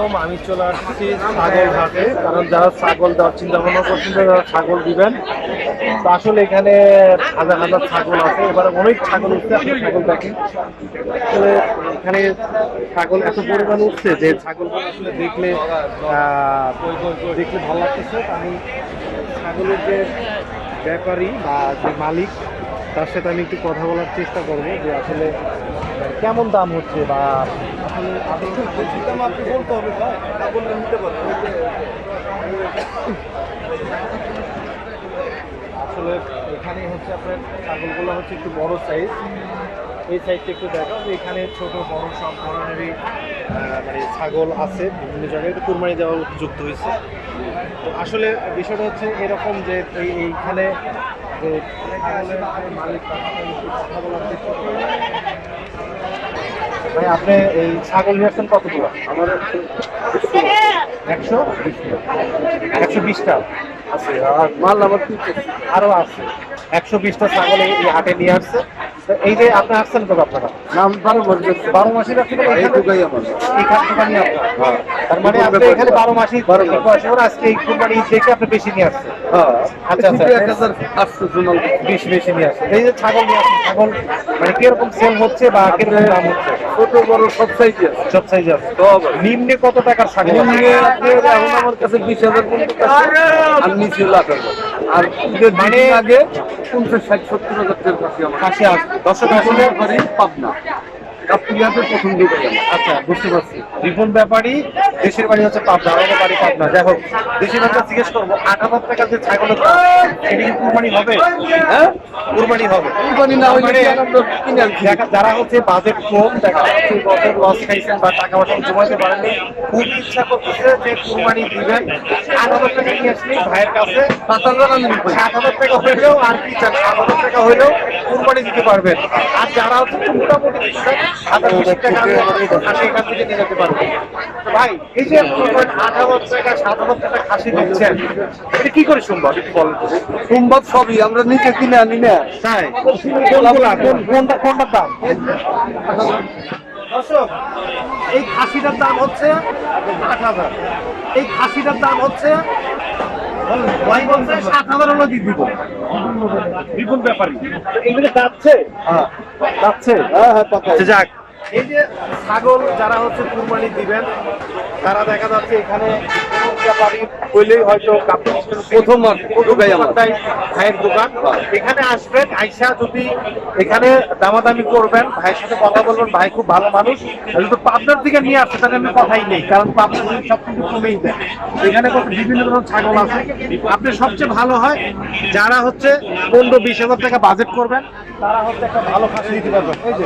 আলাইকুম আমি চলে আসছি ছাগল হাটে, কারণ যারা ছাগল দেওয়ার চিন্তা ভাবনা করছেন যারা ছাগল দিবেন। আসলে এখানে হাজার হাজার ছাগল আছে। এবারে অনেক ছাগল উঠছে, আপনি ছাগল দেখেন। আসলে এখানে ছাগল এত পরিমাণ উঠছে যে ছাগল আসলে দেখলে দেখলে ভালো লাগতেছে। আমি ছাগলের যে ব্যাপারী বা যে মালিক, তার সাথে আমি একটু কথা বলার চেষ্টা করব যে আসলে কেমন দাম হচ্ছে বা আসলে এখানে হচ্ছে আপনার ছাগলগুলো হচ্ছে একটু বড় সাইজ এই সাইজটা একটু দেখাও। যে এখানে ছোট, বড় সব ধরনেরই মানে ছাগল আছে বিভিন্ন জায়গায়। কুরবানি দেওয়া যুক্ত হয়েছে। তো আসলে বিষয়টা হচ্ছে এরকম যে এই এইখানে যে ছাগলের মালিক কথা বলার। ভাই আপনি এই ছাগল নিয়ে আসছেন দূর আমার একশো একশো বিশটা? আছে আর মাল আমার আরও আছে। একশো বিশটা ছাগল এই হাটে নিয়ে আসছে। এই যে আপনি আসছেন আপনারা? নাম বারো বারো আমার। আপনার? হ্যাঁ। তার মানে আপনি এখানে বারো মাসই বারো মাস। আজকে এই কুরবানি দেখে আপনি বেশি নিয়ে আসছেন হ্যাঁ। আচ্ছা, আচ্ছা। এক হাজার আটশো জোনাল। বেশি বেশি নিয়ে আসছেন এই যে ছাগল নিয়ে আসছেন ছাগল মানে কীরকম সেল হচ্ছে বা কীরকম দাম হচ্ছে? ছোট বড় সব সাইজে আছে। সব সাইজ আছে। নিম্নে কত টাকার ছাগল নিম্নে এখন আমার কাছে বিশ হাজার পর্যন্ত আর নিচে লাখ আর ঈদের মানে- আগে পঞ্চাশ ষাট সত্তর হাজার টাকার কাছে আমার। কাছে আসবে দর্শক আসলে আসলে পাবনা। প্রথম দিকে আচ্ছা বুঝতে পারছি। রিপন ব্যাপারী দেশের বাড়ি হচ্ছে পাবনা আমাদের বাড়ি পাবনা। যাই হোক দেশের বাড়িটা জিজ্ঞেস করব আট হাজার টাকা যে ছাগলের দাম সেটা কি কুরবানি হবে? হ্যাঁ? কুরবানি হবে। কুরবানি না দেখা- যারা হচ্ছে বাজেট কম দেখা যাচ্ছে বছর লস খাইছেন বা টাকা পয়সা জমাতে পারেননি খুব ইচ্ছা করতেছে যে কুরবানি দিবেন। আট হাজার টাকা নিয়ে আসলে ভাইয়ের কাছে সাত হাজার টাকা হইলেও আর কি চান সাত হাজার টাকা হইলেও কুরবানি দিতে পারবেন। আর যারা হচ্ছে মোটামুটি হাজার টাকা খাসি এখান থেকে নিয়ে যেতে পারবেন। ভাই এই যে আট হাজার টাকা সাত হাজার টাকা খাসি দিচ্ছেন। এটা কি করে সম্ভব? একটু বলেন। সম্ভব সবই আমরা নিজে কিনে আনি না। তাই? কোনটা কোনটার দাম? দর্শক এই খাসিটার দাম হচ্ছে আট হাজার। এই খাসিটার দাম হচ্ছে সাত হাজার হলো দিয়ে দিব বিপুল ব্যাপারী এগুলো যাচ্ছে? হ্যাঁ যাচ্ছে। হ্যাঁ হ্যাঁ আচ্ছা, যাক। এই যে ছাগল যারা হচ্ছে কুরবানি দিবেন তারা দেখা যাচ্ছে এখানে হইলেই হয়তো প্রথম ভাইয়ের দোকান। এখানে আসবেন আইসা যদি এখানে দামাদামি করবেন ভাইয়ের সাথে কথা বলবেন ভাই খুব ভালো মানুষ। যদি পাবনার দিকে নিয়ে আসছে তাহলে আমি কথাই নেই কারণ পাবনার দিকে সব কিছু কমেই দেয় এখানে কত বিভিন্ন ধরনের ছাগল আছে। আপনি সবচেয়ে ভালো হয় যারা হচ্ছে পনেরো বিশ হাজার টাকা বাজেট করবেন তারা হচ্ছে একটা ভালো খাসি দিতে পারবেন এই যে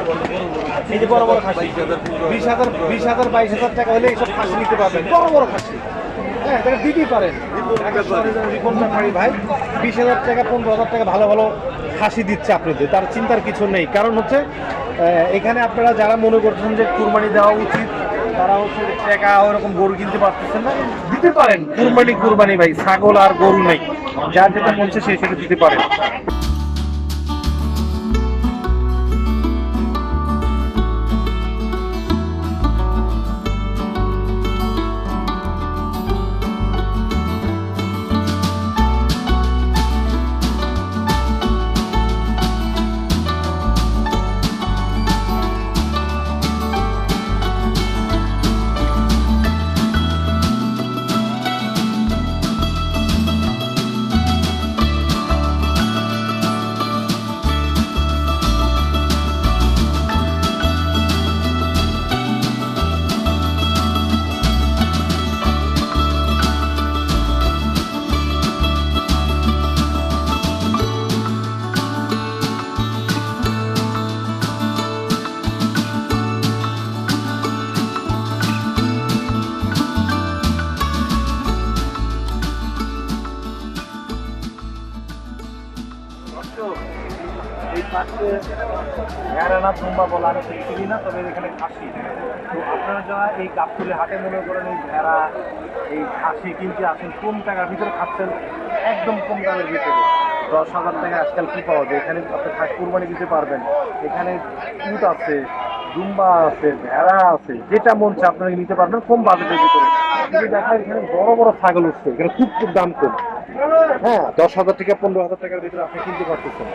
এই যে বড় বড় খাসি। বিশ হাজার বিশ হাজার, বাইশ হাজার টাকা হলে এইসব খাসি নিতে পারবেন। বড় বড় খাসি। হ্যাঁ এটা দিতেই পারেন। রিপন ভাই। বিশ হাজার টাকা, পনেরো হাজার টাকা ভালো ভালো খাসি দিচ্ছে আপনাদের। তার চিন্তার কিছু নেই। কারণ হচ্ছে এখানে আপনারা যারা মনে করছেন যে কুরবানি দেওয়া উচিত, তারা হচ্ছে টাকা ওরকম গরু কিনতে পারতেছেন না। দিতে পারেন। কুরবানি কুরবানি ভাই। ছাগল আর গরু নেই। যার যেটা মন চায় সে সেটা দিতে পারেন। এখানে খাসি তো আপনারা যারা এই হাটে মনে করেন, এই ভেড়া, এই খাসি কিনতে টাকার ভিতরে খাচ্ছেন একদম কম ভিতরে। দশ হাজার আজকাল পাওয়া এখানে কুরবানি দিতে পারবেন। এখানে কুট আছে দুম্বা আছে, ভেড়া আছে, যেটা মন চায় আপনারা নিতে পারবেন, কম বাজেটের ভিতরে। কিন্তু দেখা এখানে বড় বড় ছাগল উঠছে, এখানে খুব খুব দাম কম। হ্যাঁ দশ হাজার থেকে পনেরো হাজার টাকার ভিতরে আপনি কিনতে পারতেছেন।